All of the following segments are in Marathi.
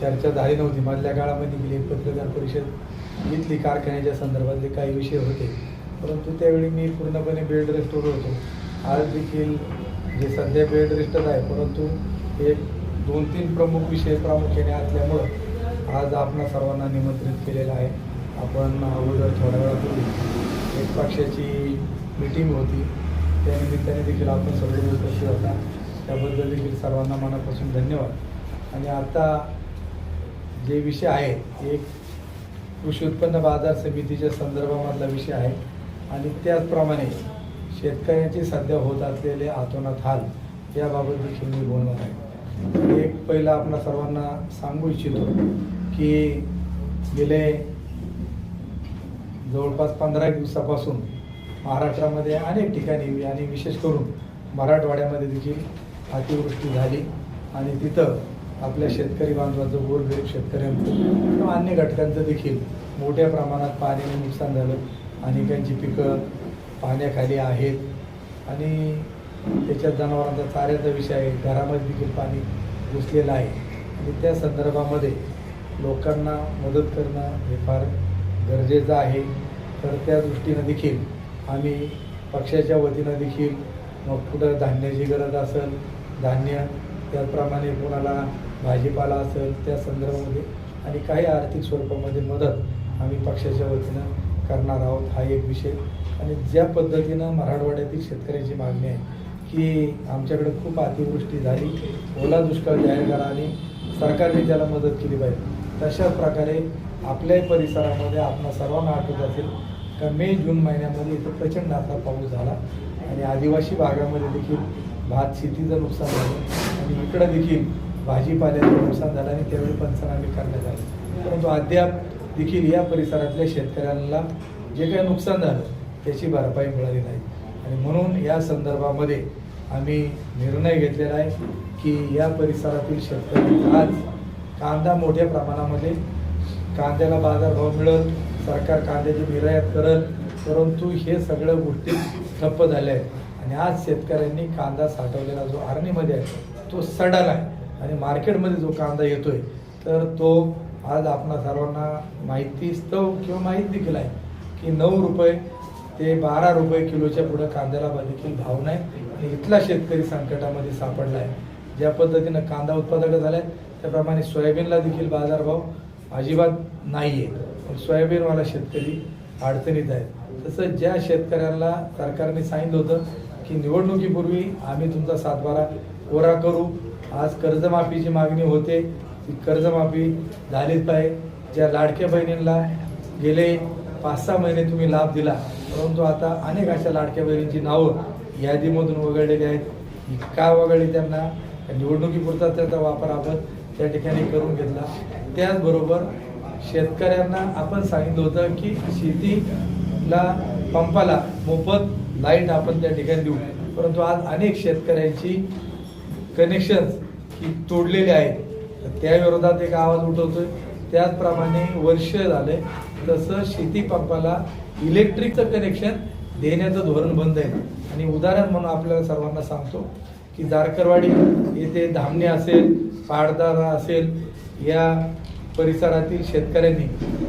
चर्चा झाली नव्हती. मधल्या काळामध्ये गेली पत्रकार परिषद घेतली कारखान्याच्या संदर्भातले काही विषय होते. परंतु त्यावेळी मी पूर्णपणे बेड रेस्टवर होतो. आज देखील जे सध्या बेड रेस्टच आहे परंतु एक दोन तीन प्रमुख विषय प्रामुख्याने असल्यामुळं आज आपणा सर्वांना निमंत्रित केलेलं आहे. आपण अगोदर थोड्या वेळापूर्वी एक पक्षाची मीटिंग होती. त्यानिमित्ताने देखील आपण सगळे उपस्थित होता. त्याबद्दल देखील सर्वांना मनापासून धन्यवाद. आणि आता जे विषय आहेत एक कृषी उत्पन्न बाजार समितीच्या संदर्भामधला विषय आहे. आणि त्याचप्रमाणे शेतकऱ्यांची सध्या होत असलेले आतोनात हाल याबाबत देखील मी बोलणार आहे. एक पहिला आपणा सर्वांना सांगू इच्छितो की गेले जवळपास पंधरा दिवसापासून महाराष्ट्रामध्ये अनेक ठिकाणी आणि विशेष करून मराठवाड्यामध्ये देखील अतिवृष्टी झाली. आणि तिथं आपल्या शेतकरी बांधवांचं गोरगरीब शेतकऱ्यांचं किंवा अन्य घटकांचं देखील मोठ्या प्रमाणात पाण्याने नुकसान झालं. अनेकांची पिकं पाण्याखाली आहेत. आणि त्याच्यात जनावरांचा चाऱ्याचा विषय आहे. घरामध्ये देखील पाणी घुसलेलं आहे. आणि त्या संदर्भामध्ये लोकांना मदत करणं हे फार गरजेचं आहे. तर त्या दृष्टीनं देखील आम्ही पक्षाच्या वतीनं देखील मग कुठं धान्याची गरज असेल धान्य त्याचप्रमाणे कोणाला भाजीपाला असेल त्या संदर्भामध्ये आणि काही आर्थिक स्वरूपामध्ये मदत आम्ही पक्षाच्या वतीनं करणार आहोत. हा एक विषय. आणि ज्या पद्धतीनं मराठवाड्यातील शेतकऱ्याची मागणी आहे की आमच्याकडे खूप अतिवृष्टी झाली ओला दुष्काळ जाहीर करा आणि सरकारने त्याला मदत केली पाहिजे. तशाच प्रकारे आपल्याही परिसरामध्ये आपल्या सर्वांना आठवत असेल का मे जून महिन्यामध्ये इथं प्रचंड असा पाऊस झाला आणि आदिवासी भागामध्ये देखील भात शेतीचं नुकसान झालं. आणि इकडं देखील भाजीपाल्याचं नुकसान झालं आणि त्यावेळी पंचनामे करण्यात आले. परंतु अद्याप देखील या परिसरातल्या शेतकऱ्यांना जे काही नुकसान झालं त्याची भरपाई मिळाली नाही. आणि म्हणून या संदर्भामध्ये आम्ही निर्णय घेतलेला आहे की या परिसरातील शेतकरी आज कांदा मोठ्या प्रमाणामध्ये कांद्याला बाजारभाव मिळत सरकार कांद्याची निर्यात करत परंतु हे सगळं गोष्टी ठप्प झाल्या आहेत. आणि आज शेतकऱ्यांनी कांदा साठवलेला जो आर्मीमध्ये आहे तो सडाला आहे आणि मार्केटमध्ये जो कांदा येतोय तर तो आज आपणा सर्वांना माहिती स्तव किंवा माहीत देखील आहे की नऊ रुपये ते बारा रुपये किलोच्या पुढं कांद्याला देखील भाव नाही. आणि इथला शेतकरी संकटामध्ये सापडला आहे ज्या पद्धतीनं कांदा उत्पादक झालाय त्याप्रमाणे सोयाबीनला देखील बाजारभाव अजिबात नाही आहे सोयाबीनवाला शेतकरी अडचणीत आहे. तसं ज्या शेतकऱ्यांना सरकारने सांगितलं होतं की निवडणुकीपूर्वी आम्ही तुमचा सातबारा कोरा करू आज कर्जमाफीची मागणी होते. ती कर्जमाफी झालीच पाहिजे. ज्या लाडक्या बहिणींना गेले पाच सहा महिने तुम्ही लाभ दिला परंतु आता अनेक अशा लाडक्या बहिणींची नावं यादीमधून वगळलेली आहेत. का वगळली त्यांना? निवडणुकीपुरता त्याचा वापर आपण त्या ठिकाणी करून घेतला. त्याचबरोबर शेतकऱ्यांना आपण सांगितलं होतं की शेतीला पंपाला मोफत लाइट आपण त्या ठिकाणी देऊ. परंतु आज अनेक शेतकऱ्यांची कनेक्शन्स ही तोडलेली आहेत. त्या विरोधात एक आवाज उठवतोय. त्याचप्रमाणे वर्ष झाले तसं शेती पंपाला इलेक्ट्रिकचं कनेक्शन देण्याचं धोरण बंद आहे. आणि उदाहरण म्हणून आपल्याला सर्वांना सांगतो की जारकरवाडी येथे धामणे असेल पाडदारा असेल या परिसरातील शेतकऱ्यांनी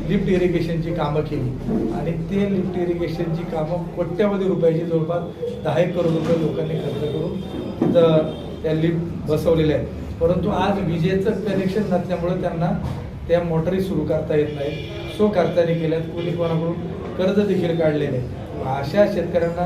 लिफ्ट इरिगेशनची कामं केली. आणि ते लिफ्ट इरिगेशनची कामं कोट्यावधी रुपयाची जवळपास दहा एक करोड रुपये लोकांनी खर्च करून तिथं त्या लिफ्ट बसवलेल्या आहेत. परंतु आज विजेचं कनेक्शन नसल्यामुळं त्यांना त्या मोटरी सुरू करता येत नाही. सो करताना केल्यात कोणी कोणाकडून? कर्ज देखील काढले नाही. अशा शेतकऱ्यांना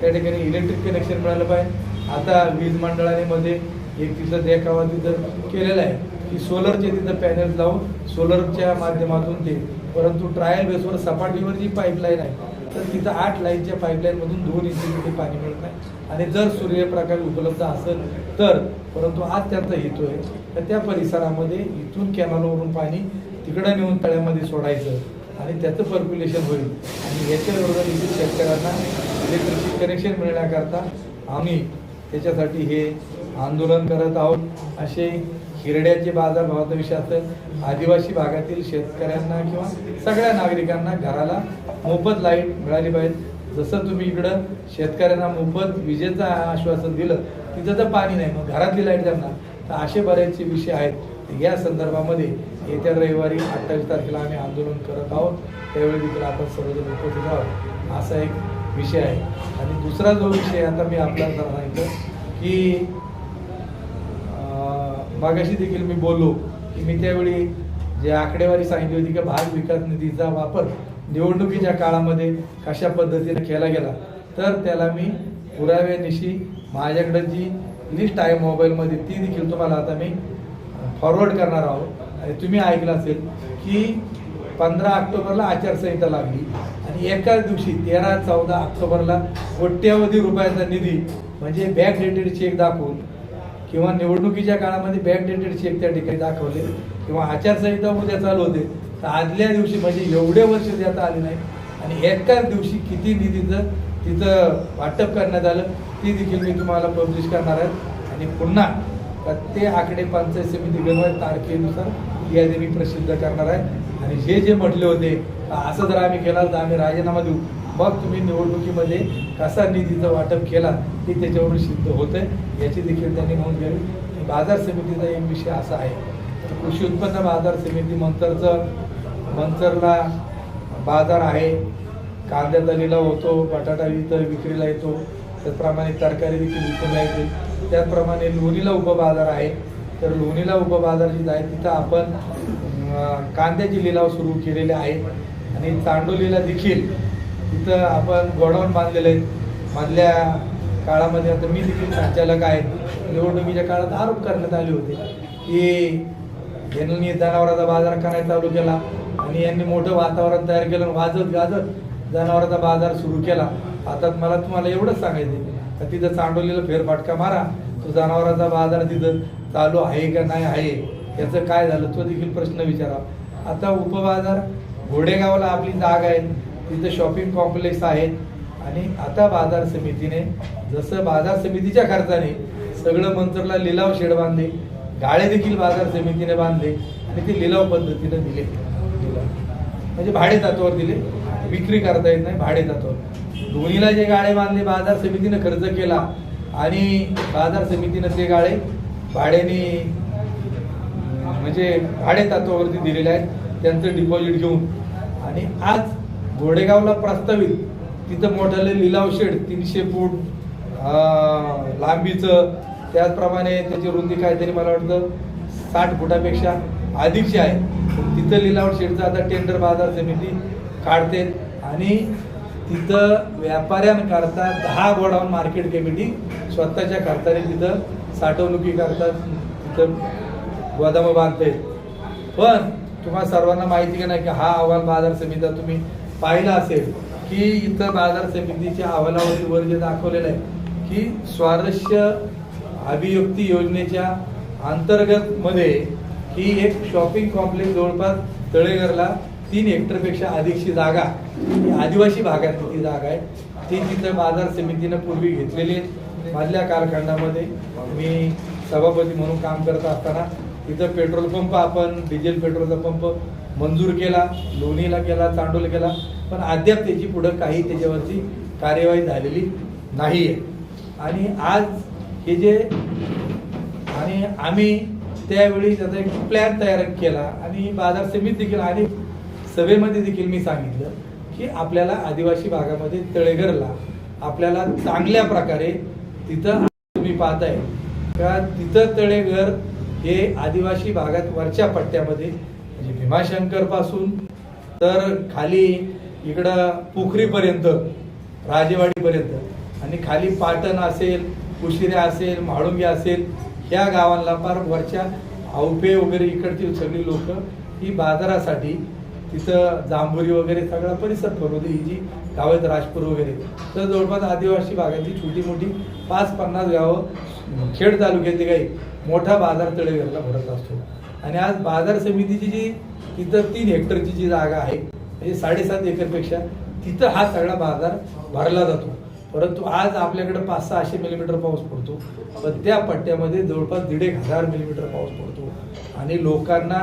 त्या ठिकाणी इलेक्ट्रिक कनेक्शन मिळालं पाहिजे. आता वीज मंडळाने मध्ये एक तिथं देखावा तिथं केलेला आहे की सोलरचे तिथं पॅनल लावून सोलरच्या माध्यमातून ते परंतु ट्रायल बेसवर सपाटीवर जी पाईपलाईन आहे तर तिथं आठ लाईनच्या पाईपलाईनमधून दोन इंची तिथे पाणी मिळत नाही. आणि जर सूर्यप्रकाश उपलब्ध असेल तर परंतु आज त्यांचा हेतू आहे तर त्या परिसरामध्ये इथून कॅनलवरून पाणी तिकडं नेऊन तळ्यामध्ये सोडायचं आणि त्याचं पर्क्युलेशन होईल. आणि याच्याबरोबर इथे शेतकऱ्यांना इलेक्ट्रिसिटी कनेक्शन मिळण्याकरता आम्ही त्याच्यासाठी हे आंदोलन करत आहोत. असे हिरड्याचे बाजारभावाचा विषय असेल आदिवासी भागातील शेतकऱ्यांना किंवा सगळ्या नागरिकांना घराला मोफत लाइट मिळाली पाहिजे. जसं तुम्ही इकडं शेतकऱ्यांना मोफत विजेचं आश्वासन दिलं तिथं तर पाणी नाही मग घरातली लाइट त्यांना तर असे बरेचसे विषय आहेत. या संदर्भामध्ये येत्या रविवारी अठ्ठावीस तारखेला आम्ही आंदोलन करत आहोत. त्यावेळी देखील आपण सर्वजण उपस्थित आहोत. असा एक विषय आहे. आणि दुसरा जो विषय आता मी आपल्याला सांगितलं की मागाशी देखील मी बोललो की मी त्यावेळी जे आकडेवारी सांगितली होती की भाग विकास निधीचा वापर निवडणुकीच्या काळामध्ये कशा पद्धतीने केला गेला तर त्याला मी पुराव्यानिशी माझ्याकडे जी लिस्ट आहे मोबाईलमध्ये ती देखील तुम्हाला आता मी फॉरवर्ड करणार आहोत. आणि तुम्ही ऐकलं असेल की पंधरा ऑक्टोबरला आचारसंहिता लागली आणि एकाच दिवशी तेरा चौदा ऑक्टोबरला कोट्यावधी रुपयाचा निधी म्हणजे बॅक डेटेड चेक दाखवून किंवा निवडणुकीच्या काळामध्ये बॅक डेटेड चेक त्या ठिकाणी दाखवले किंवा आचारसंहिता उद्या चालू होते तर आदल्या दिवशी म्हणजे एवढे वर्ष देता आले नाही. आणि एकाच दिवशी किती निधीचं तिथं वाटप करण्यात आलं ती देखील मी तुम्हाला पब्लिश करणार आहे. आणि पुन्हा ते आकडे पंचायत समिती घेऊन तारखेनुसार यादी मी प्रसिद्ध करणार आहे. आणि हे जे म्हटले होते असं जर आम्ही केला तर आम्ही राजीनामा देऊ. मग तुम्ही निवडणुकीमध्ये कसा निधीचं वाटप केला ते त्याच्यावरून सिद्ध होतं याची देखील त्यांनी नोंद घ्यावी. बाजार समितीचा एक विषय असा आहे. कृषी उत्पन्न बाजार समिती मंतरचं मंचरला बाजार आहे. कांद्याचा लिलाव होतो बटाटा इतर विक्रीला येतो. त्याचप्रमाणे तरकारी देखील विक्रीला येते. त्याचप्रमाणे लोणीला उपबाजार आहे. तर लोणीला उपबाजार जिथं आहे तिथं आपण कांद्याचे लिलाव सुरू केलेले आहेत आणि चांडोलीला देखील तिथं आपण गोडाऊन बांधलेले आहेत मधल्या काळामध्ये आता मी देखील संचालक आहे. निवडणुकीच्या काळात आरोप करण्यात आले होते की यांनी जनावराचा बाजार करायला चालू केला? आणि यांनी मोठं वातावरण तयार केलं वाजत गाजत जनावरांचा बाजार सुरू केला. आता मला तुम्हाला एवढंच सांगायचं का तिथं चांडवलेलं फेरफटका मारा. तो जनावरांचा बाजार तिथं चालू आहे का नाही आहे? याचं काय झालं? तो देखील प्रश्न विचारा. आता उपबाजार घोडेगावला आपली जागा आहे. तिथं शॉपिंग कॉम्प्लेक्स आहे. आणि आता बाजार समितीने जसं बाजार समितीच्या खर्चाने सगळं मंत्रला लिलाव शेड बांधले गाळे देखील बाजार समितीने बांधले आणि ते लिलाव पद्धतीने दिले. म्हणजे भाडे तत्वावर दिले. विक्री करता येत नाही भाडे तत्वावर दोन्हीला जे गाळे बांधले बाजार समितीनं खर्च केला आणि बाजार समितीनं ते गाळे भाड्याने म्हणजे भाडे तत्वावरती दिलेले आहेत. त्यांचं डिपॉझिट घेऊन. आणि आज घोडेगावला प्रस्तावित तिथं मोठाले लिलाव शेड तीनशे फूट लांबीचं. त्याचप्रमाणे त्याची रुंदी काहीतरी मला वाटतं साठ फुटापेक्षा. अधिकची आहे. पण तिथं लिलाव शेडचं आता टेंडर बाजार समिती काढते आणि तिथं व्यापाऱ्यांकरता दहा गोडाऊन मार्केट कमिटी स्वतःच्या खर्चाने तिथं साठवणुकी करतात. तिथं गोदामं बांधते. पण तुम्हाला सर्वांना माहिती का नाही की हा अहवाल बाजार समितीचा तुम्ही पाहिला असेल की इथं बाजार समितीच्या अहवालावरती वर जे दाखवलेलं आहे की स्वारस्य अभियुक्ती योजनेच्या अंतर्गतमध्ये ही एक शॉपिंग कॉम्प्लेक्स जवळपास तळेघरला तीन हेक्टरपेक्षा अधिकची जागा ही आदिवासी भागातली ती जागा आहे. ती तिथं बाजार समितीनं पूर्वी घेतलेली आहे. मधल्या कालखंडामध्ये मी सभापती म्हणून काम करत असताना तिथं पेट्रोल पंप आपण डिझेल पेट्रोलचा पंप मंजूर केला लोणीला केला चांडोला केला. पण अद्याप त्याची पुढं काही त्याच्यावरती कार्यवाही झालेली नाही आहे आणि आज हे जे आणि आम्ही त्यावेळी त्याचा एक प्लॅन तयार केला आणि बाजार समिती देखील आणि सभेमध्ये देखील मी सांगितलं की आपल्याला आदिवासी भागामध्ये तळेघरला आपल्याला चांगल्या प्रकारे तिथं तुम्ही पाहताय. का तिथं तळेघर हे आदिवासी भागात वरच्या पट्ट्यामध्ये म्हणजे भीमाशंकरपासून तर खाली इकडं पोखरीपर्यंत राजेवाडीपर्यंत. आणि खाली पाटण असेल कुशिरे असेल म्हाळुंगे असेल ह्या गावांना फार वरच्या औपे वगैरे इकडची सगळी लोक ही बाजारासाठी तिथं जांभुरी वगैरे सगळा परिसर फरवते ही जी गाव आहेत राजपूर वगैरे तर जवळपास आदिवासी भागातली छोटी मोठी पाच पन्नास गावं खेड तालुक्यातली काही मोठा बाजार तळेघरला भरत असतो. आणि आज बाजार समितीची जी तिथं तीन हेक्टरची जी जागा आहे म्हणजे साडेसात एकरपेक्षा तिथं हा सगळा बाजार भरला जातो. परंतु आज आपल्याकडे पाच सहाशे मिलीमीटर पाऊस पडतो. पण त्या पट्ट्यामध्ये जवळपास दीड एक हजार मिलीमीटर पाऊस पडतो. आणि लोकांना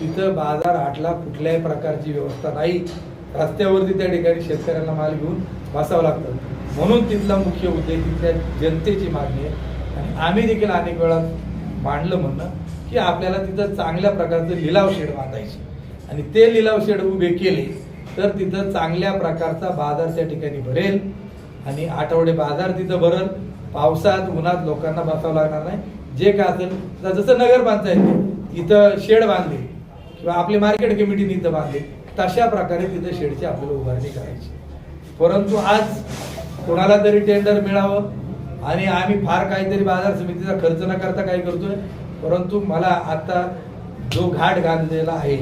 तिथं बाजार हाटला कुठल्याही प्रकारची व्यवस्था नाही. रस्त्यावरती त्या ठिकाणी शेतकऱ्यांना माल घेऊन बसावं लागतं. म्हणून तिथला मुख्य उद्देश तिथल्या जनतेची मागणी आहे. आणि आम्ही देखील अनेक वेळा मांडलं म्हणणं की की आपल्याला तिथं चांगल्या प्रकारचं लिलाव शेड बांधायचे. आणि ते लिलाव शेड उभे केले तर तिथं चांगल्या प्रकारचा बाजार त्या ठिकाणी भरेल. आणि आठवडे बाजार तिथं भरल पावसात उन्हात लोकांना बसावं लागणार नाही. जे काय असेल आता जसं नगरपंचायत इथं शेड बांधले किंवा आपली मार्केट कमिटीने इथं बांधले तशा प्रकारे तिथं शेडची आपल्याला उभारणी करायची. परंतु आज कोणाला तरी टेंडर मिळावं आणि आम्ही फार काहीतरी बाजार समितीचा खर्च न करता काही करतोय. परंतु मला आता जो घाट घाललेला आहे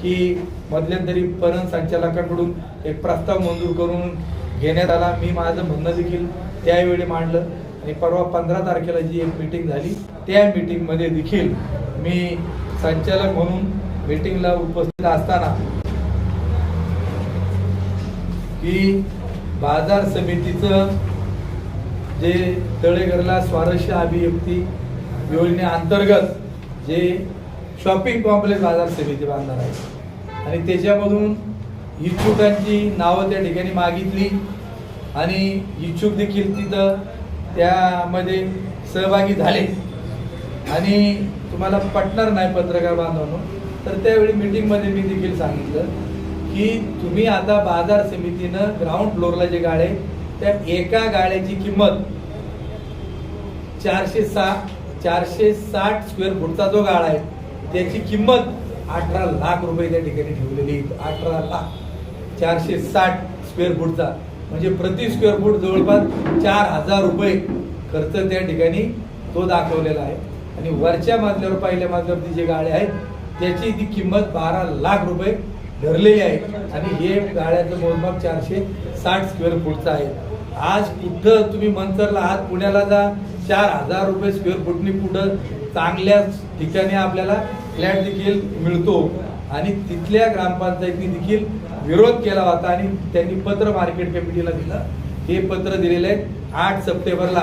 की मध्यंतरी पणन संचालकांकडून एक प्रस्ताव मंजूर करून घेण्यात आला. मी माझं म्हणणं देखील त्यावेळी मांडलं. आणि परवा पंधरा तारखेला जी एक मीटिंग झाली त्या मीटिंगमध्ये देखील मी संचालक म्हणून मीटिंगला उपस्थित असताना की बाजार समितीचं जे तळेघरला स्वारस्य अभिव्यक्ती योजनेअंतर्गत जे शॉपिंग कॉम्प्लेक्स बाजार समिती बांधणार आहे. आणि त्याच्यामधून इच्छुकांची नावं त्या ठिकाणी मागितली. आणि इच्छुक देखील तिथं त्यामध्ये सहभागी झाले आणि तुम्हाला पटणार नाही पत्रकार बांधवांनो तर त्यावेळी मीटिंगमध्ये मी देखील सांगितलं की तुम्ही आता बाजार समितीनं ग्राउंड फ्लोअरला जे गाळे त्या एका गाड्याची किंमत चारशे साठ चारशे साठ स्क्वेअर फूटचा जो गाळा आहे त्याची किंमत अठरा लाख रुपये त्या ठिकाणी ठेवलेली आहे. अठरा लाख चारशे साठ स्क्वेअर फूटचा म्हणजे प्रति स्क्वेअर फूट जवळपास चार हजार रुपये खर्च त्या ठिकाणी तो दाखवलेला आहे. आणि वरच्या मजल्यावर पहिल्या मजल्यावरती जे गाड्या आहेत त्याची ती किंमत बारा लाख रुपये धरलेली आहे. आणि हे गाड्याचं मोजमाप चारशे साठ स्क्वेअर फूटचं आहे. आज कुठं तुम्ही मंतरला आहात पुण्याला जा चार हजार रुपये स्क्वेअर फूटनी कुठं चांगल्या ठिकाणी आपल्याला फ्लॅट देखील मिळतो. आणि तिथल्या ग्रामपंचायती देखील विरोध केला होता आणि त्यांनी पत्र मार्केट कमिटीला दिलं. हे पत्र दिलेलं आहे आठ सप्टेंबरला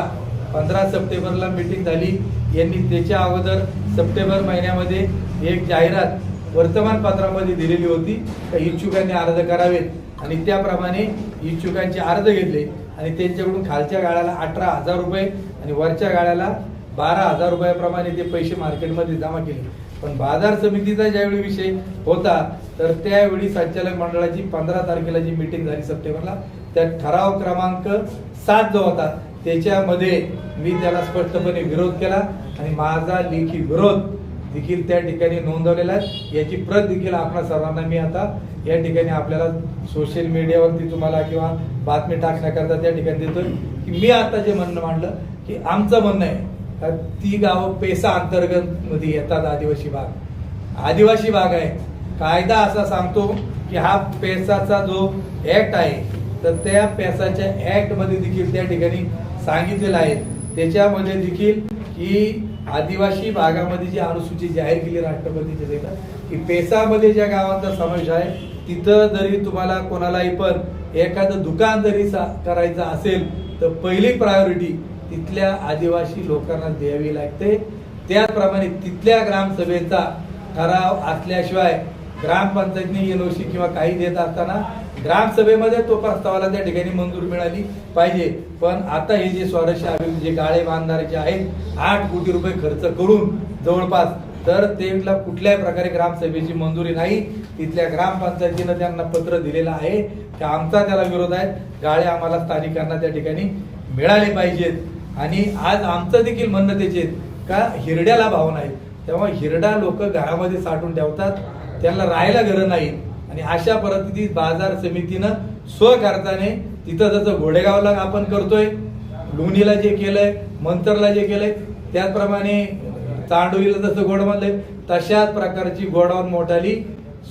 पंधरा सप्टेंबरला मीटिंग झाली. यांनी त्याच्या अगोदर सप्टेंबर महिन्यामध्ये एक जाहिरात वर्तमानपत्रामध्ये दिलेली होती. का इच्छुकांनी अर्ज करावेत. आणि त्याप्रमाणे इच्छुकांचे अर्ज घेतले. आणि त्यांच्याकडून खालच्या गाळ्याला अठरा हजार रुपये आणि वरच्या गाळ्याला बारा हजार रुपयाप्रमाणे ते पैसे मार्केटमध्ये जमा केले. पण बाजार समितीचा ज्यावेळी विषय होता तर त्यावेळी संचालक मंडळाची पंधरा तारखेला जी मीटिंग झाली सप्टेंबरला त्या ठराव क्रमांक सात जो होता त्याच्यामध्ये मी त्याला स्पष्टपणे विरोध केला आणि माझा लेखी विरोध देखील त्या ठिकाणी नोंदवलेला आहे. याची प्रत देखील आपणा सर्वांना मी आता या ठिकाणी आपल्याला सोशल मीडियावरती तुम्हाला किंवा बातमी टाकण्याकरता त्या ठिकाणी देतोय. की मी आता जे म्हणणं मांडलं की आमचं म्हणणं आहे ती गावं पेसा अंतर्गत मध्ये येतात आदिवासी भाग. आदिवासी भाग आहे. कायदा असा सांगतो की हा पेसाचा जो ऍक्ट आहे तर त्या पेसाच्या ऍक्टमध्ये देखील त्या ठिकाणी सांगितलेलं आहे. त्याच्यामध्ये देखील की आदिवासी भागामध्ये जी अनुसूची जाहीर केली राष्ट्रपतीच्या देतात की पेसामध्ये ज्या गावांचा समावेश आहे तिथं जरी तुम्हाला कोणालाही पण एखादं दुकान जरी करायचं असेल तर पहिली प्रायोरिटी तिथल्या आदिवासी लोकांना द्यावी लागते. त्याचप्रमाणे तिथल्या ग्रामसभेचा ठराव असल्याशिवाय ग्रामपंचायतने एनओसी किंवा काही देत असताना ग्रामसभेमध्ये तो प्रस्तावाला त्या ठिकाणी मंजूर मिळाली पाहिजे. पण आता हे जे स्वारस्य अभियान जे गाळे बांधणारे आहेत आठ कोटी रुपये खर्च करून जवळपास तर तेला कुठल्याही प्रकारे ग्रामसभेची मंजुरी नाही. तिथल्या ग्रामपंचायतीनं त्यांना पत्र दिलेलं आहे. की आमचा त्याला विरोध आहे? गाळे आम्हाला स्थानिकांना त्या ठिकाणी मिळाले पाहिजेत. आणि आज आमचं देखील म्हणणं त्याचे का हिरड्याला भाव नाही तेव्हा हिरडा लोक घरामध्ये साठवून ठेवतात त्यांना राहायला घरं नाही. आणि अशा परिस्थितीत बाजार समितीनं स्वखर्चाने तिथं जसं घोडेगावला आपण करतोय लोणीला जे केलंय मंतरला जे केलंय त्याचप्रमाणे चांडोळीला जसं गोड म्हणलंय तशाच प्रकारची गोडावर मोठाली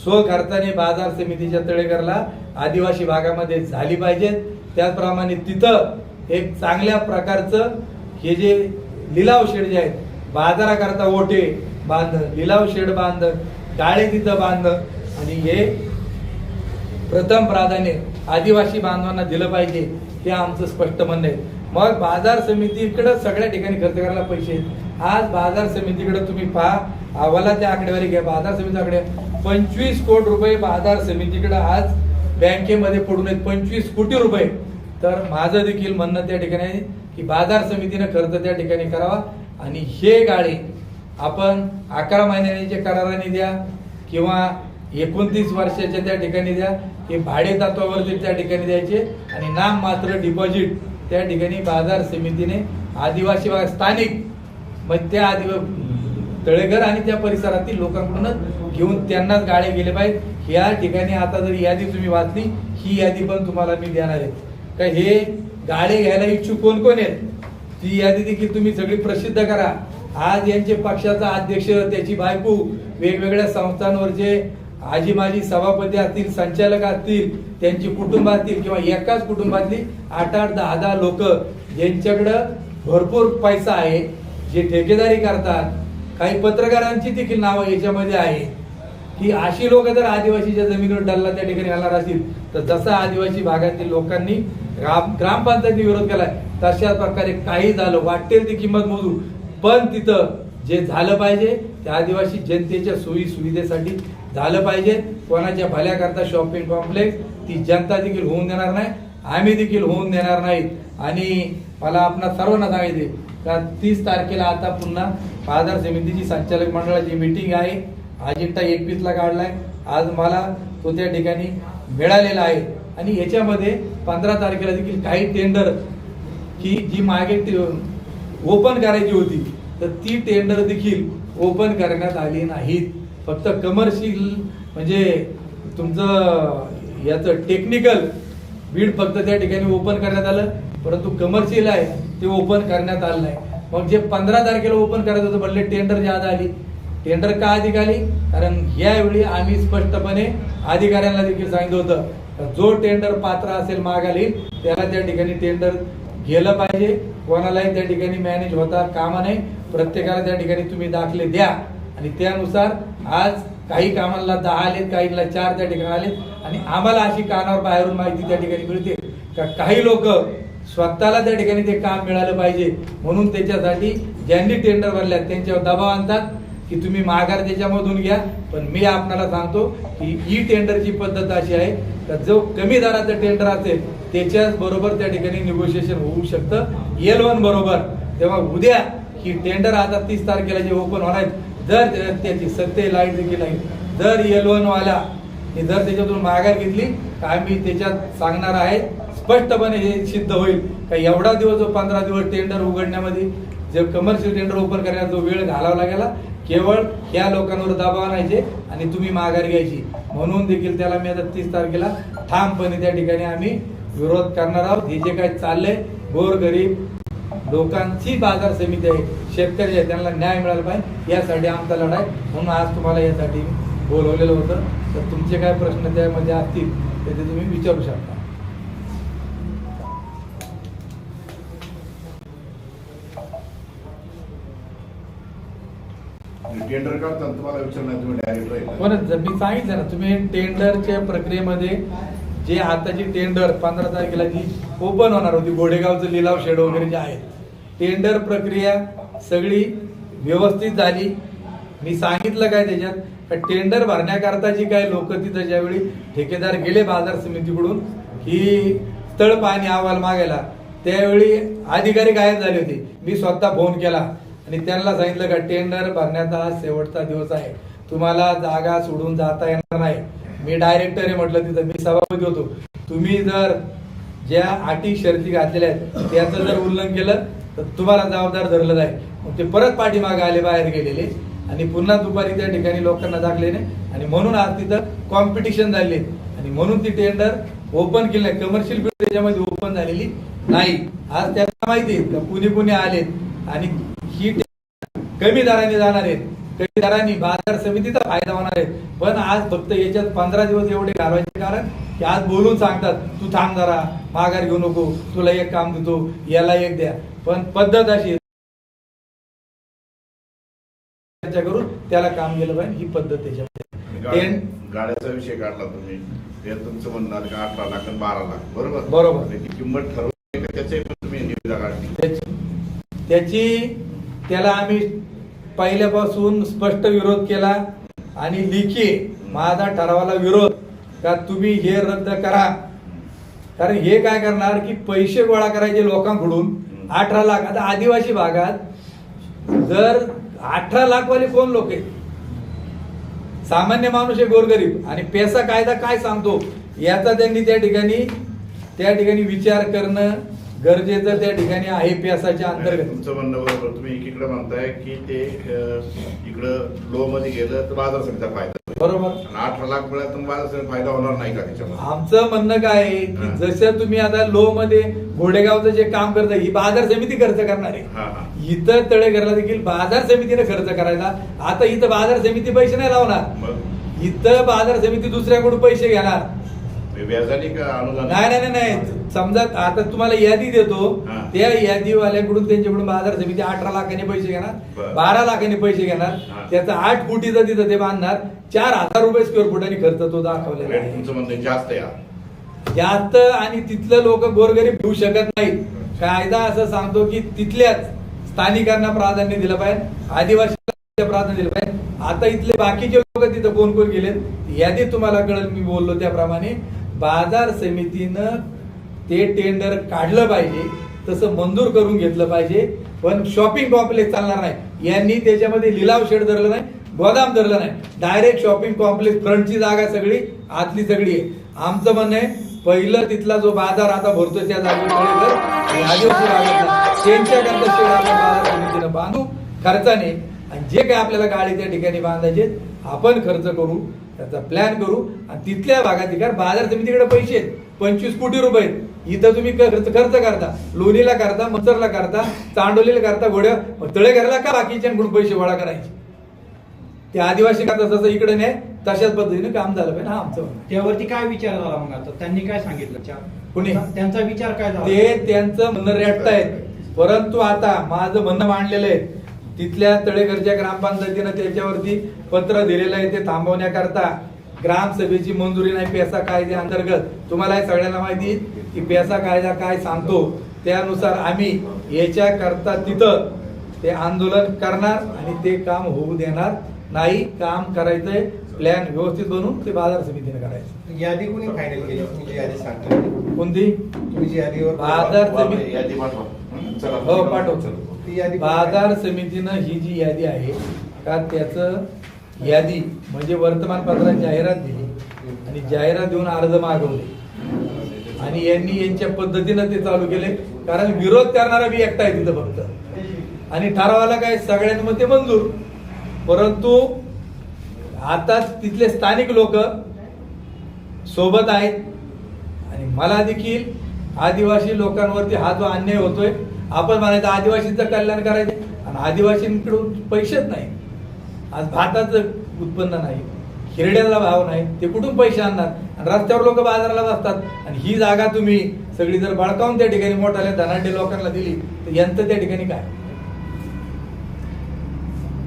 स्वखर्चाने बाजार समितीच्या तळेकरला आदिवासी भागामध्ये झाली पाहिजेत. त्याचप्रमाणे तिथं एक चांगल्या प्रकारचं हे जे लिलाव शेड जे आहेत बाजाराकरता ओटे बांध लिलाव शेड बांध डाळे तिथं बांध आणि हे प्रथम प्राधान्य आदिवासी बांधवांना दिलं पाहिजे हे आमचं स्पष्ट म्हणणं आहे. मग बाजार समितीकडं सगळ्या ठिकाणी खर्च करायला पैसे आहेत. आज बाजार समितीकडे तुम्ही पहा अहवाला त्या आकडेवारी घ्या बाजार समितीकडे पंचवीस कोटी रुपये बाजार समितीकडे आज बँकेमध्ये पडून आहेत पंचवीस कोटी रुपये. तर माझं देखील म्हणणं त्या ठिकाणी आहे की बाजार समितीनं खर्च त्या ठिकाणी करावा आणि हे गाळे आपण अकरा महिन्यांच्या कराराने द्या किंवा एकोणतीस वर्षाच्या त्या ठिकाणी द्या हे भाडे तत्वावरती त्या ठिकाणी द्यायचे आणि नाम मात्र डिपॉझिट त्या ठिकाणी बाजार समितीने आदिवासी स्थानिक मग त्या आदिवा तळेघर आणि त्या परिसरातील लोकांकडूनच घेऊन त्यांनाच गाळे गेले पाहिजे. या ठिकाणी आता जर यादी तुम्ही वाचली ही यादी पण तुम्हाला मी देणार आहे. का हे गाडे घ्यायला इच्छुक कोण कोण आहेत? ती यादी देखील तुम्ही सगळी प्रसिद्ध करा. आज यांचे पक्षाचा अध्यक्ष त्याची बायको वेगवेगळ्या संस्थांवरचे आजी माजी सभापती असतील संचालक असतील त्यांची कुटुंबातील किंवा एकाच कुटुंबातली आठ आठ दहा दहा लोक ज्यांच्याकडं भरपूर पैसा आहे जे ठेकेदारी करतात. काही पत्रकारांची देखील नावं याच्यामध्ये आहे की अशी लोक जर आदिवासीच्या जमिनीवर डल्ला त्या ठिकाणी घालणार असतील तर जसा आदिवासी भागातील लोकांनी ग्राम ग्रामपंचायती विरोध केलाय तशाच प्रकारे काही झालं वाटेल ती किंमत मोजू. पण तिथं जे झालं पाहिजे त्या आदिवासी जनतेच्या सोयी सुविधेसाठी झालं पाहिजे. कोणाच्या भल्याकरता शॉपिंग कॉम्प्लेक्स ती जनता देखील होऊन देणार नाही आम्ही देखील होऊन देणार नाहीत. आणि मला आपणा सर्वांना सांगायचे का तीस तारखेला आता पुन्हा बाजार समितीची संचालक मंडळाची मीटिंग आहे. अजिंठा एकवीसला काढलाय. आज मला तो त्या ठिकाणी मिळालेला आहे. आणि याच्यामध्ये पंधरा तारखेला देखील काही टेंडर की जी मागे ओपन करायची होती तर ती टेंडर देखील ओपन करण्यात आली नाहीत. फक्त कमर्शियल म्हणजे तुमचं याचं टेक्निकल बीड फक्त त्या ठिकाणी ओपन करण्यात आलं परंतु कमर्शियल आहे ते ओपन करण्यात आलं नाही. मग जे पंधरा तारखेला ओपन करायचं होतं म्हणले टेंडर ज्यादा आली टेंडर का अधिक आली? कारण यावेळी आम्ही स्पष्टपणे अधिकाऱ्यांना देखील सांगितलं होतं जो टेंडर पात्र असेल मागाली त्याला त्या ठिकाणी टेंडर गेलं पाहिजे. कोणालाही त्या ठिकाणी मॅनेज होता कामा नाही प्रत्येकाला त्या ठिकाणी तुम्ही दाखले द्या. आणि त्यानुसार आज काही कामाला दहा आलेत काहीला चार त्या ठिकाणी आलेत. आणि आम्हाला अशी कानावर बाहेरून माहिती त्या ठिकाणी मिळते का काही लोक स्वतःला त्या ठिकाणी ते काम मिळालं पाहिजे. म्हणून त्याच्यासाठी ज्यांनी टेंडर भरल्या त्यांच्यावर दबाव आणतात. की तुम्ही माघार त्याच्यामधून घ्या. पण मी आपणाला सांगतो की ई टेंडरची पद्धत अशी आहे का जो कमी दराचं टेंडर असेल त्याच्याच बरोबर त्या ठिकाणी निगोशिएशन होऊ शकतं. एल वन बरोबर. तेव्हा उद्या ही टेंडर आता तीस तारखेला जे ओपन होणार आहेत, जर त्याची सत्य लाइट देखील आहे जर एल वन वाला जर त्याच्यातून माघार घेतली तर आम्ही त्याच्यात सांगणार आहे स्पष्टपणे हे सिद्ध होईल का एवढा दिवस जो पंधरा दिवस टेंडर उघडण्यामध्ये जे कमर्शियल टेंडर ओपन करण्याचा जो वेळ घालावा लागेला केवळ ह्या लोकांवर दबाव आणायचे आणि तुम्ही माघार घ्यायची. म्हणून देखील त्याला मी आता तीस तारखेला ठामपणे त्या ठिकाणी आम्ही विरोध करणार आहोत. हे जे काय चाललंय गोरगरीब लोकांची बाजार समिती आहे शेतकरी आहे त्यांना न्याय मिळाला पाहिजे. यासाठी आमचा लढा आहे. म्हणून आज तुम्हाला यासाठी बोलवलेलं होतं. तर तुमचे काय प्रश्न त्यामध्ये असतील तर ते तुम्ही विचारू शकता. टेंडर काढताना तुम्हाला विचारणार तुम्ही डायरेक्ट बरं मी सांगितलं ना तुम्ही टेंडरच्या प्रक्रियेमध्ये जे आताची टेंडर पंधरा तारखेला जी ओपन होणार होती गोडेगावचं लिलाव शेड वगैरे जे आहे टेंडर प्रक्रिया सगळी व्यवस्थित झाली. मी सांगितलं काय त्याच्यात? का टेंडर भरण्याकरता जी काय लोक तिथं ज्यावेळी ठेकेदार गेले बाजार समितीकडून ही स्थळ पाणी अहवाल मागायला त्यावेळी अधिकारी गायब झाले होते. मी स्वतः फोन केला. आणि त्यांना सांगितलं का टेंडर भरण्याचा हा शेवटचा दिवस आहे. तुम्हाला जागा सोडून जाता येणार नाही. मी डायरेक्टर आहे म्हटलं तिथं मी सभापती होतो. तुम्ही जर ज्या अटी शर्ती घातलेल्या आहेत त्याचं जर उल्लंघन केलं तर तुम्हाला जबाबदार धरलं जाईल. मग ते परत पाठीमागे आले बाहेर गेलेले. आणि पुन्हा दुपारी त्या ठिकाणी लोकांना दाखले नाही. आणि म्हणून आज तिथं कॉम्पिटिशन झाले आणि म्हणून ती टेंडर ओपन केली नाही. कमर्शियल बिल्ड त्याच्यामध्ये ओपन झालेली नाही. आज त्यांना माहिती आहे पुणे कुणी कुणी आलेत. आणि ही कमी दराने जाणार आहेत. कमी दरांनी बाजार समितीचा फायदा होणार आहे. पण आज फक्त याच्यात पंधरा दिवस एवढे घालवायचे कारण की आज बोलून सांगतात तू थांब जरा माघार घेऊ नको तुला एक काम देतो याला एक द्या. पण पद्धत अशी. चर्चा करून त्याला काम गेलं पाहिजे ही पद्धत त्याच्यामध्ये गाड्याचा विषय काढला तुम्ही. ते तुमचं म्हणणं आलं का अठरा लाख आणि बारा लाख बरोबर? बरोबर. त्याची किंमत ठरवली पण तुम्ही निविदा काढली. त्याची त्याला आम्ही पहिल्यापासून स्पष्ट विरोध केला आणि लिखी माझा ठरावाला विरोध का तुम्ही हे रद्द करा. कारण हे काय करणार की पैसे गोळा करायचे लोकांकडून अठरा लाख. आता आदिवासी भागात जर अठरा लाखवाले कोण लोक आहेत? सामान्य माणूस आहे गोरगरीब. आणि पैसा कायदा काय सांगतो? याचा त्यांनी त्या ठिकाणी त्या ठिकाणी विचार करणं गरजेचं त्या ठिकाणी आहे पेसाच्या अंतर्गत. तुमचं म्हणणं बरोबर. तुम्ही एकीकडे म्हणताय की ते इकडं लो मध्ये गेलं तर बाजार समितीचा फायदा. बरोबर. अठरा लाख मिळालं तर बाजार समिती फायदा होणार नाही का त्याच्यामध्ये? आमचं म्हणणं काय आहे. की जसं तुम्ही आता लो मध्ये घोडेगावचं जे काम करता ही बाजार समिती खर्च करणार आहे. इथं तळेघरला देखील बाजार समितीने खर्च करायचा आता इथं बाजार समिती पैसे नाही लावणार. इथं बाजार समिती दुसऱ्याकडून पैसे घेणार. व्याजाने का अनुदान? नाही नाही नाही, नाही. समजा आता तुम्हाला यादी देतो. हा. त्या यादीवाल्याकडून त्यांच्याकडून बाजार समिती अठरा लाखांनी पैसे घेणार बरं. बारा लाखांनी पैसे घेणार. त्याचा आठ कोटीचा तिथं ते बांधणार. चार हजार रुपये स्क्वेअर फुटाने खर्च तो दाखवलेला रेट आहे तुमचं म्हणणं जास्त या. जास्त आणि तिथलं लोक गोरगरीब घेऊ शकत नाहीत. कायदा असं सांगतो की तिथल्याच स्थानिकांना प्राधान्य दिलं पाहिजे आदिवासी प्राधान्य दिलं पाहिजे. आता इथले बाकीचे लोक तिथं कोण कोण गेलेत? यादी तुम्हाला कळेल मी बोललो त्याप्रमाणे. बाजार समितीनं ते टेंडर काढलं पाहिजे तसं मंजूर करून घेतलं पाहिजे. पण शॉपिंग कॉम्प्लेक्स चालणार नाही. यांनी त्याच्यामध्ये लिलाव शेड धरलं नाही गोदाम धरलं नाही. डायरेक्ट शॉपिंग कॉम्प्लेक्स फ्रंटची जागा सगळी आतली सगळी आहे. आमचं म्हणणं आहे पहिलं तिथला जो बाजार आता भरतो त्या जागेवर शेड बाजार समितीनं बांधू खर्चाने. आणि जे काय आपल्याला गाडी त्या ठिकाणी बांधायचे आपण खर्च करू. त्याचा प्लॅन करू आणि तिथल्या भागात कारण बाजार समितीकडे पैसे आहेत. पंचवीस कोटी रुपये. इथं तुम्ही खर्च खर्च करता. लोणीला करता मचरला करता चांडोलीला करता घोड्या तळेघरला का बाकीच्यांकडून पैसे गोळा करायचे? ते आदिवासी करता तसं इकडे नाही तशाच पद्धतीने काम झालं पाहिजे. हा आमचं. त्यावरती काय विचार झाला मग आता? त्यांनी काय सांगितलं? कुणी? त्यांचा विचार काय झाला? ते त्यांचं म्हणणं रेटतायत परंतु आता माझं म्हणणं मांडलेलं आहे. तिथल्या तळेघरच्या ग्रामपंचायतीनं त्याच्यावरती पत्र दिलेलं आहे ते थांबवण्याकरता ग्रामसभेची मंजुरी नाही पेसा कायदे अंतर्गत. तुम्हाला हे सगळ्यांना माहिती आहे की पेसा कायदा काय सांगतो? त्यानुसार आम्ही याच्याकरता तिथं ते आंदोलन करणार आणि ते काम होऊ देणार नाही. काम करायचंय प्लॅन व्यवस्थित बनवून ते बाजार समितीने करायचं. यादी कोणी फायनल केली? तुम्ही यादी सांगता कोणती? तुम्ही जी यादीवर बाजार समिती- यादी पाठवा. हं? चला. पाठव ती यादी बाजार समितीनं ही जी यादी आहे का त्याचं यादी म्हणजे वर्तमानपत्रात जाहिरात दिली आणि जाहिरात देऊन अर्ज मागवले. आणि यांनी यांच्या पद्धतीनं ते चालू केले. कारण विरोध करणारा बी एकटा आहे तिथं फक्त. आणि ठरावाला काय सगळ्यांमध्ये मंजूर. परंतु आता तिथले स्थानिक लोक सोबत आहेत. आणि मला देखील आदिवासी लोकांवरती हा जो अन्याय होतोय आपण म्हणायचं आदिवासीचं कल्याण करायचं. आणि आदिवासींकडून पैसेच नाही. आज भाताचं उत्पन्न नाही हिरड्याला भाव नाही ते कुठून पैसे आणणार? आणि रस्त्यावर लोक बाजाराला बसतात. आणि ही जागा तुम्ही सगळी जर बळकावून त्या ठिकाणी मोठ्याल्या धनाढ्य लोकांना दिली तर यांचं त्या ठिकाणी काय?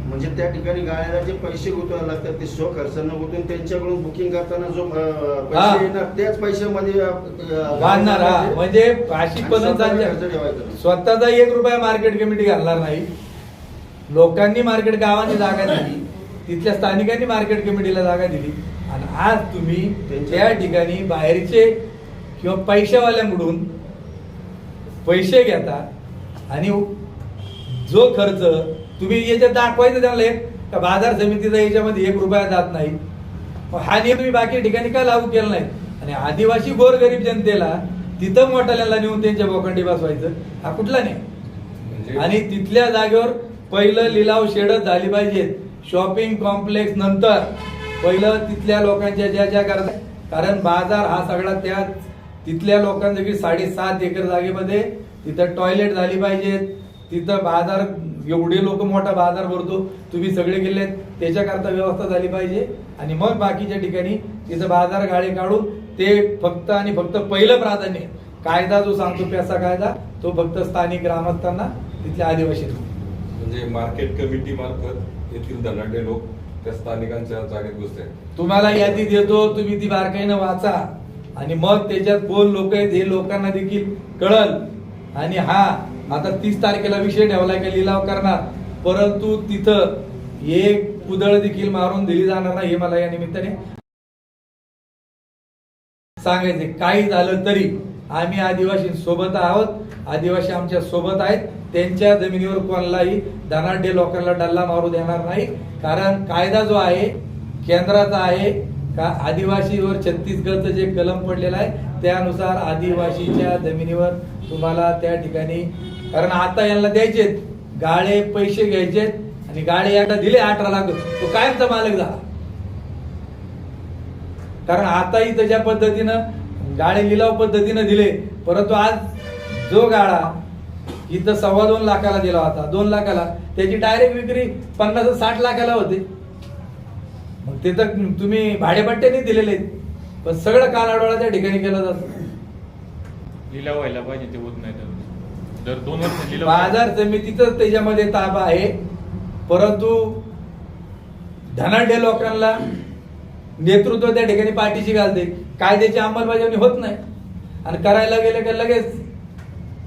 म्हणजे त्या ठिकाणी गाड्याला जे पैसे गुंतवावे लागतात ते स्व खर्चानं गुंतवून त्यांच्याकडून बुकिंग करताना जो. पैसे येणार त्याच पैशामध्ये म्हणजे अशी खर्च पद्धत. स्वतःचा एक रुपया मार्केट कमिटी घालणार नाही. लोकांनी मार्केट गावाची जागा दिली. तिथल्या स्थानिकांनी मार्केट कमिटीला जागा दिली. आणि आज तुम्ही त्या ठिकाणी बाहेरचे किंवा पैशावाल्यांकडून पैसे घेता आणि जो खर्च तुम्ही याच्यात दाखवायचं त्यांना एक का बाजार समितीचा याच्यामध्ये एक रुपया जात नाही. हा नियम तुम्ही बाकी ठिकाणी का लागू केला नाही? आणि आदिवासी गोरगरीब जनतेला तिथं मोठ्याला नेऊन त्यांच्या बोकंडी बसवायचं हा कुठला नाही आणि तिथल्या जागेवर पहिलं लिलाव शेडच झाली पाहिजेत शॉपिंग कॉम्प्लेक्स नंतर पहिलं तिथल्या लोकांच्या ज्या ज्या करता कारण बाजार हा सगळा त्या तिथल्या लोकांसाठी साडेसात एकर जागेमध्ये तिथं टॉयलेट झाली पाहिजेत तिथं बाजार एवढे लोक मोठा बाजार भरतो. तुम्ही सगळे गेले त्याच्याकरता व्यवस्था झाली पाहिजे. आणि मग बाकीच्या ठिकाणी तिथं बाजार गाळे काढून ते फक्त आणि फक्त पहिलं प्राधान्य कायदा जो सांगतो प्यासा कायदा तो फक्त स्थानिक ग्रामस्थांना तिथल्या आदिवासी म्हणजे मार्केट कमिटी मार्फत येथील धनाढ्य लोक त्या स्थानिकांच्या जागेत घुसते तुम्हाला यादी देतो तुम्ही ती बारकाईनं वाचा. आणि मग त्याच्यात कोण लोक आहेत हे लोकांना देखील कळल. आणि हा आता तीस तारखेला विषय ठेवलाय का लिलाव करणार. परंतु तिथं एक कुदळ देखील मारून दिली जाणार नाही हे मला या निमित्ताने सांगायचे काही झालं तरी आम्ही आदिवासींसोबत आहोत. आदिवासी आमच्यासोबत आहेत. त्यांच्या जमिनीवर कोणालाही धनाढ्य लोकांना डल्ला मारू देणार नाही. कारण कायदा जो आहे केंद्राचा आहे का आदिवासीवर छत्तीसगडचं जे कलम पडलेलं आहे त्यानुसार आदिवासीच्या जमिनीवर तुम्हाला त्या ठिकाणी कारण आता यांना द्यायचे गाळे पैसे घ्यायचे आणि गाळे यांना दिले अठरा लाख. तो कायमचा मालक झाला. कारण आताही त्याच्या पद्धतीनं गाळे लिलाव पद्धतीनं दिले. परंतु आज जो गाळा इथं सव्वा दोन लाखाला दिला होता दोन लाखाला त्याची डायरेक्ट विक्री पन्नास साठ लाखाला होते. मग ते तर तुम्ही भाडेपट्ट्याने दिलेले. पण सगळं कालाडोळा त्या ठिकाणी केलं जातं. लिलाव व्हायला पाहिजे ते होत नाही तर दोन वर्ष बाजार समितीच त्याच्यामध्ये ताबा आहे. परंतु धनाढ्य लोकांना नेतृत्व त्या ठिकाणी पाठीशी घालते. कायद्याची अंमलबजावणी होत नाही. आणि करायला गेले का लगेच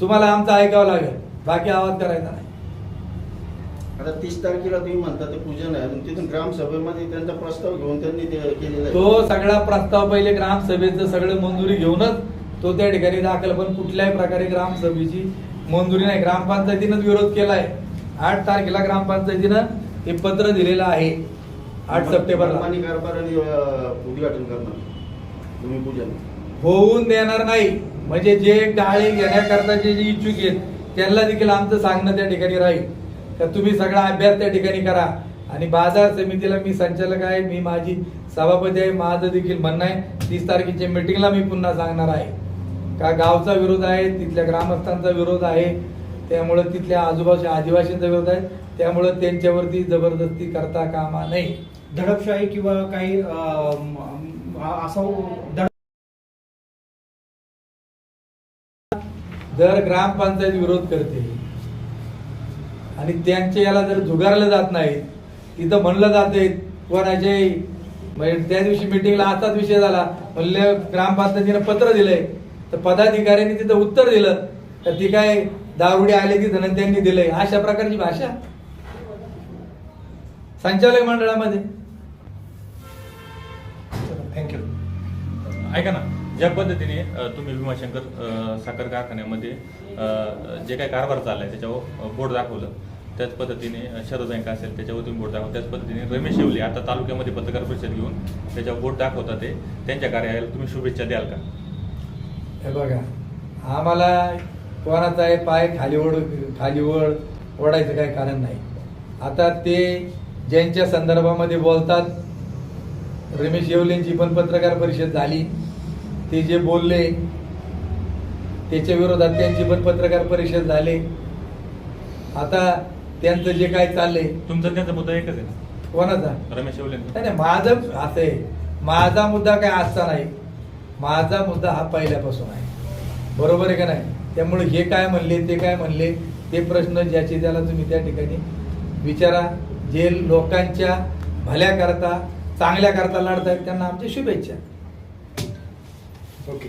तुम्हाला आमचं ऐकावं लागेल. बाकी आवाज करायचा नाही. आता तीस तारखेला तुम्ही म्हणता ते पूजन आहे. तिथून ग्रामसभेमध्ये त्यांचा प्रस्ताव घेऊन त्यांनी ते केलेला तो सगळा प्रस्ताव पहिले ग्रामसभेचं सगळं मंजुरी घेऊनच तो त्या ठिकाणी दाखल. पण कुठल्याही प्रकारे ग्रामसभेची मंजुरी नाही. ग्रामपंचायतीनंच विरोध केलाय. आठ तारखेला ग्रामपंचायतीनं हे पत्र दिलेलं आहे. आठ सप्टेंबरला. मनमानी कारभार आणि अं, उद्घाटन करणार. भूमिपूजन होऊन देणार नाही. म्हणजे जे गाळे घेण्याकरता जे जे इच्छुक आहेत त्यांना देखील आमचं सांगणं त्या ठिकाणी राहील. तर तुम्ही सगळा अभ्यास त्या ठिकाणी करा. आणि बाजार समितीला मी संचालक आहे मी माझी सभापती आहे माझं देखील म्हणणं आहे तीस तारखेच्या मिटिंगला मी पुन्हा सांगणार आहे. का गावचा विरोध आहे तिथल्या ग्रामस्थांचा विरोध आहे त्यामुळं तिथल्या आजूबाजूच्या आदिवासींचा विरोध आहे त्यामुळं त्यांच्यावरती जबरदस्ती करता कामा नाही दडपशाही किंवा काही असं जर ग्रामपंचायत विरोध करते. आणि त्यांच्या याला जर झुगारलं जात नाही तिथं म्हणलं जाते कोणाचे म्हणजे त्या दिवशी मिटिंगला आताच विषय झाला म्हणले ग्रामपंचायतीनं पत्र दिलंय तर पदाधिकाऱ्यांनी तिथं उत्तर दिलं तर ती काय दारुडी आले तिथं त्यांनी दिलंय अशा प्रकारची भाषा. संचालक मंडळामध्ये. थँक्यू ऐका ना ज्या पद्धतीने तुम्ही भीमाशंकर साखर कारखान्यामध्ये जे काही कारभार चाललाय त्याच्यावर बोर्ड दाखवलं त्याच पद्धतीने शरद बँक असेल त्याच्यावर तुम्ही बोर्ड दाखवा त्याच पद्धतीने रमेश येवले आता तालुक्यामध्ये पत्रकार परिषद घेऊन त्याच्यावर बोर्ड दाखवता ते त्यांच्या कार्याला तुम्ही शुभेच्छा द्याल का? हे बघा आम्हाला कोणाचा आहे पाय खाली ओढ खाली ओढ ओढायचं काही कारण नाही. आता ते ज्यांच्या संदर्भामध्ये बोलतात रमेश येवलेंची पण पत्रकार परिषद झाली. ते जे बोलले त्याच्या विरोधात त्यांची पण पत्रकार परिषद झाली. आता त्यांचं जे काय चाललंय तुमचा त्यांचा मुद्दा एकच आहे ना? कोणाचा? रमेश येवले नाही नाही, माझं असं आहे. माझा मुद्दा काय आजचा नाही. माझा मुद्दा हा पहिल्यापासून आहे. बरोबर आहे का नाही? त्यामुळे हे काय म्हणले ते काय म्हणले ते प्रश्न ज्याचे त्याला तुम्ही त्या ठिकाणी विचारा. जे लोकांच्या भल्याकरता चांगल्या करता लढतायत त्यांना आमच्या शुभेच्छा. ओके